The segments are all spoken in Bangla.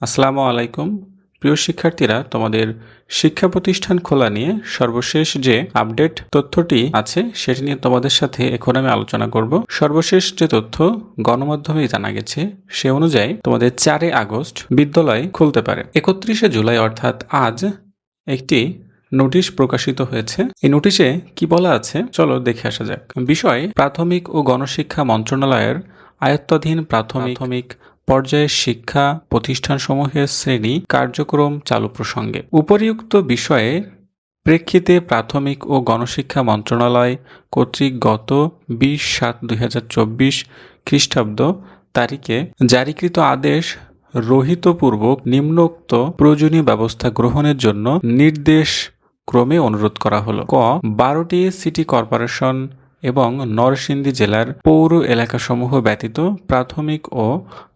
আসসালামু আলাইকুম। প্রিয় শিক্ষার্থীরা, তোমাদের শিক্ষা প্রতিষ্ঠান খোলা নিয়ে সর্বশেষ যে আপডেট তথ্যটি আছে, সেটি নিয়ে তোমাদের সাথে এখন আমি আলোচনা করব। সর্বশেষ যে তথ্য গণমাধ্যমে জানা গেছে, সে অনুযায়ী তোমাদের চারে আগস্ট বিদ্যালয় খুলতে পারে। একত্রিশে জুলাই, অর্থাৎ আজ, একটি নোটিশ প্রকাশিত হয়েছে। এই নোটিশে কি বলা আছে, চলো দেখে আসা যাক। বিষয়, প্রাথমিক ও গণশিক্ষা মন্ত্রণালয়ের আয়ত্তাধীন প্রাথমিক পর্যায়ের শিক্ষা প্রতিষ্ঠানসমূহের শ্রেণি কার্যক্রম চালু প্রসঙ্গে। উপরিউক্ত বিষয়ে প্রেক্ষিতে প্রাথমিক ও গণশিক্ষা মন্ত্রণালয় কর্তৃক গত বিশ সাত দুই হাজার চব্বিশ খ্রিস্টাব্দ তারিখে জারিকৃত আদেশ রহিতপূর্বক নিম্নোক্ত প্রয়োজনীয় ব্যবস্থা গ্রহণের জন্য নির্দেশ ক্রমে অনুরোধ করা হলো। ক, বারোটি সিটি কর্পোরেশন এবং নরসিংদী জেলার পৌর এলাকাসমূহ ব্যতীত প্রাথমিক ও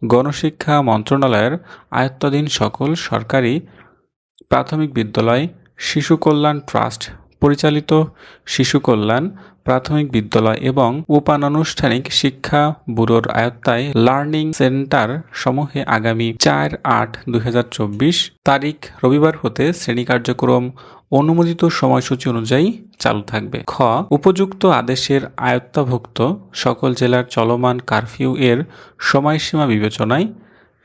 গণশিক্ষা মন্ত্রণালয়ের আয়ত্তাধীন সকল সরকারি প্রাথমিক বিদ্যালয়, শিশু কল্যাণ ট্রাস্ট পরিচালিত শিশু কল্যাণ, প্রাথমিক বিদ্যালয় এবং উপানানুষ্ঠানিক শিক্ষা ব্যুরোর আয়ত্তায় লার্নিং সেন্টার সমূহে আগামী চার আট দুই তারিখ রবিবার হতে শ্রেণি কার্যক্রম অনুমোদিত সময়সূচি অনুযায়ী চালু থাকবে। খ, উপযুক্ত আদেশের আয়ত্তাভুক্ত সকল জেলার চলমান কারফিউ এর সময়সীমা বিবেচনায়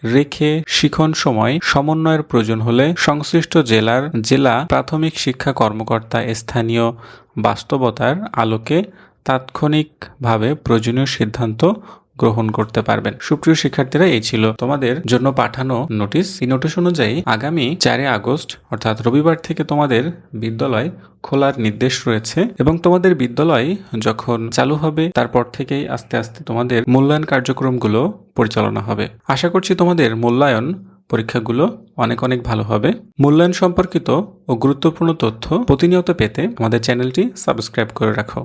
রেখে শিখন সময় সমন্বয়ের প্রয়োজন হলে সংশ্লিষ্ট জেলার জেলা প্রাথমিক শিক্ষা কর্মকর্তা স্থানীয় বাস্তবতার আলোকে তাৎক্ষণিকভাবে প্রয়োজনীয় সিদ্ধান্ত গ্রহণ করতে পারবেন। সুপ্রিয় শিক্ষার্থীরা, এই ছিল তোমাদের জন্য পাঠানো নোটিশ এই নোটিশ অনুযায়ী আগামী চারে আগস্ট, অর্থাৎ রবিবার থেকে তোমাদের বিদ্যালয় খোলার নির্দেশ রয়েছে এবং তোমাদের বিদ্যালয় যখন চালু হবে, তারপর থেকেই আস্তে আস্তে তোমাদের মূল্যায়ন কার্যক্রমগুলো পরিচালনা হবে। আশা করছি তোমাদের মূল্যায়ন পরীক্ষাগুলো অনেক অনেক ভালো হবে। মূল্যায়ন সম্পর্কিত ও গুরুত্বপূর্ণ তথ্য প্রতিনিয়ত পেতে আমাদের চ্যানেলটি সাবস্ক্রাইব করে রাখো।